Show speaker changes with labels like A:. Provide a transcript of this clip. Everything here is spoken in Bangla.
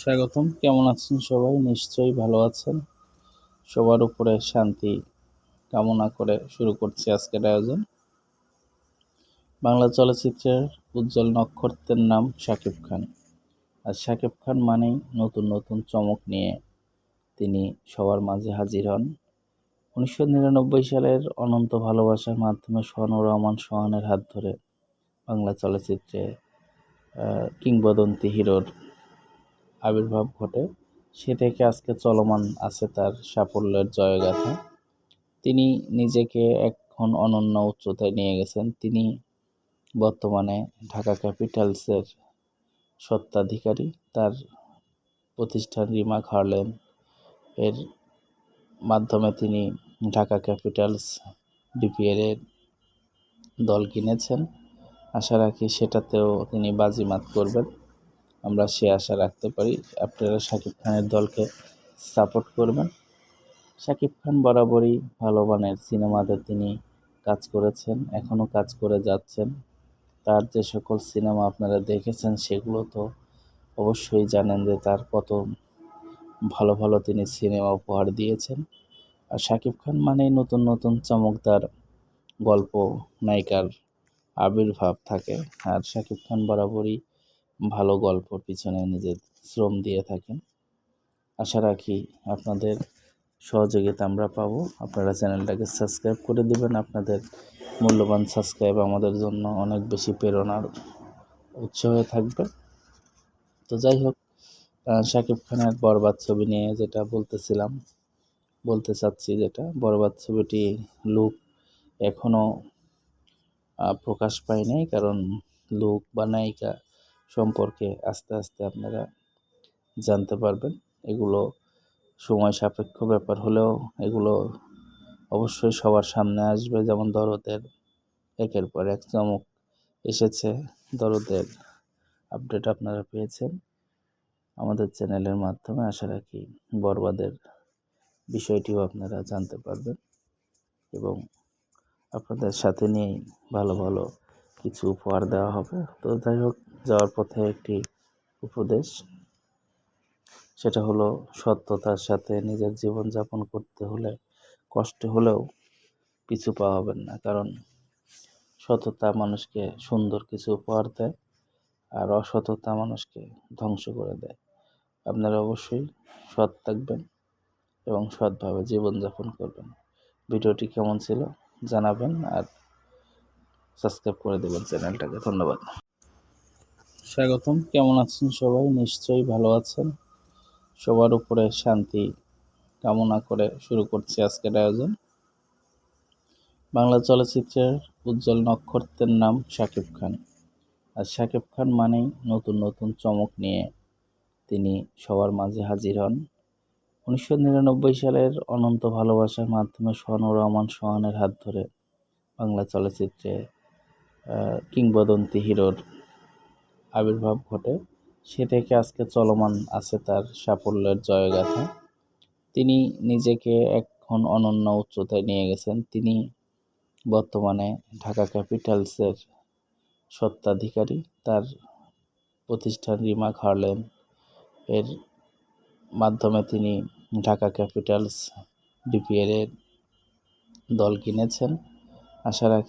A: স্বাগতম। কেমন আছেন সবাই? নিশ্চয়ই ভালো আছেন। সবার উপরে শান্তি কামনা করে শুরু করছি আজকের আয়োজন। বাংলা চলচ্চিত্রের উজ্জ্বল নক্ষত্রের নাম শাকিব খান। আর শাকিব খান মানেই নতুন নতুন চমক নিয়ে তিনি সবার মাঝে হাজির হন। উনিশশো নিরানব্বই সালের অনন্ত ভালোবাসার মাধ্যমে সোহানুর রহমান সোহানের হাত ধরে বাংলা চলচ্চিত্রে কিংবদন্তি হিরোর আবির্ভাব ঘটে। সে থেকে আজকে চলমান আছে তার সাফল্যের জয়গাথা। তিনি নিজেকে এখন অনন্য উচ্চতায় নিয়ে গেছেন। তিনি বর্তমানে ঢাকা ক্যাপিটালসের স্বত্বাধিকারী। তার প্রতিষ্ঠান রিমা হার্লেন এর মাধ্যমে তিনি ঢাকা ক্যাপিটালস বিপিএল এর দল কিনেছেন। আশা রাখি সেটাতেও তিনি বাজিমাত করবেন। আমরা সে আশা রাখতে পারি। আপনারা শাকিব খানের দলকে সাপোর্ট করবেন। শাকিব খান বরাবরই ভালো মানের সিনেমাতে তিনি কাজ করেছেন এখনও কাজ করে যাচ্ছেন। তার যে সকল সিনেমা আপনারা দেখেছেন, সেগুলো তো অবশ্যই জানেন যে তার কত ভালো ভালো তিনি সিনেমা উপহার দিয়েছেন। আর শাকিব খান মানেই নতুন নতুন চমকদার গল্প, নায়িকার আবির্ভাব থাকে। আর শাকিব খান বরাবরই ভালো গল্পর পিছনে নিজের শ্রম দিয়ে থাকেন। আশা রাখি আপনাদের সহযোগিতা আমরা পাবো। আপনারা চ্যানেলটাকে সাবস্ক্রাইব করে দেবেন। আপনাদের মূল্যবান সাবস্ক্রাইব আমাদের জন্য অনেক বেশি প্রেরণার উৎস হয়ে থাকবে। তো যাই হোক শাকিব খানের বরবাদ ছবি নিয়ে যেটা বলতেছিলাম, বলতে চাচ্ছি যেটা, বরবাদ ছবিটি লুক এখনও প্রকাশ পায় নাই, কারণ লুক বা নায়িকা সম্পর্কে আস্তে আস্তে আপনারা জানতে পারবেন। এগুলো সময় সাপেক্ষ ব্যাপার হলেও এগুলো অবশ্যই সবার সামনে আসবে। যেমন দরদের একের পর এক চমক এসেছে। দরদের আপডেট আপনারা পেয়েছেন আমাদের চ্যানেলের মাধ্যমে। আশা রাখি বরবাদের বিষয়টিও আপনারা জানতে পারবেন এবং আপনাদের সাথে নিয়েই ভালো ভালো কিছু উপহার দেওয়া হবে। তো যাই হোক যাওয়ার পথে একটি উপদেশ। সেটা হলো, সত্যতার সাথে নিজের জীবনযাপন করতে হলে, কষ্ট হলেও পিছু পা হবেন না। কারণ সততা মানুষকে সুন্দর কিছু উপহার দেয় আর অসততা মানুষকে ধ্বংস করে দেয়। আপনারা অবশ্যই সৎ থাকবেন এবং সৎভাবে জীবনযাপন করবেন। ভিডিওটি কেমন ছিল জানাবেন আর সাবস্ক্রাইব করে দেবেন চ্যানেলটাকে। ধন্যবাদ। স্বাগতম। কেমন আছেন সবাই? নিশ্চয়ই ভালো আছেন। সবার উপরে শান্তি কামনা করে শুরু করছি আজকের আয়োজন। বাংলা চলচ্চিত্রের উজ্জ্বল নক্ষত্রের নাম শাকিব খান। আর শাকিব খান মানেই নতুন নতুন চমক নিয়ে তিনি সবার মাঝে হাজির হন। উনিশশো নিরানব্বই সালের অনন্ত ভালোবাসার মাধ্যমে সোহানুর রহমান সোহানের হাত ধরে বাংলা চলচ্চিত্রে কিংবদন্তি হিরোর আবির্ভাব ঘটে। সে থেকে আজকে চলমান আছে তার সাফল্যের জয়গাথা। তিনি নিজেকে এখন অনন্য উচ্চতায় নিয়ে গেছেন। তিনি বর্তমানে ঢাকা ক্যাপিটালসের স্বত্বাধিকারী। তার প্রতিষ্ঠান রিমা হার্লেন এর মাধ্যমে তিনি ঢাকা ক্যাপিটালস বিপিএল এর দল কিনেছেন। আশা রাখি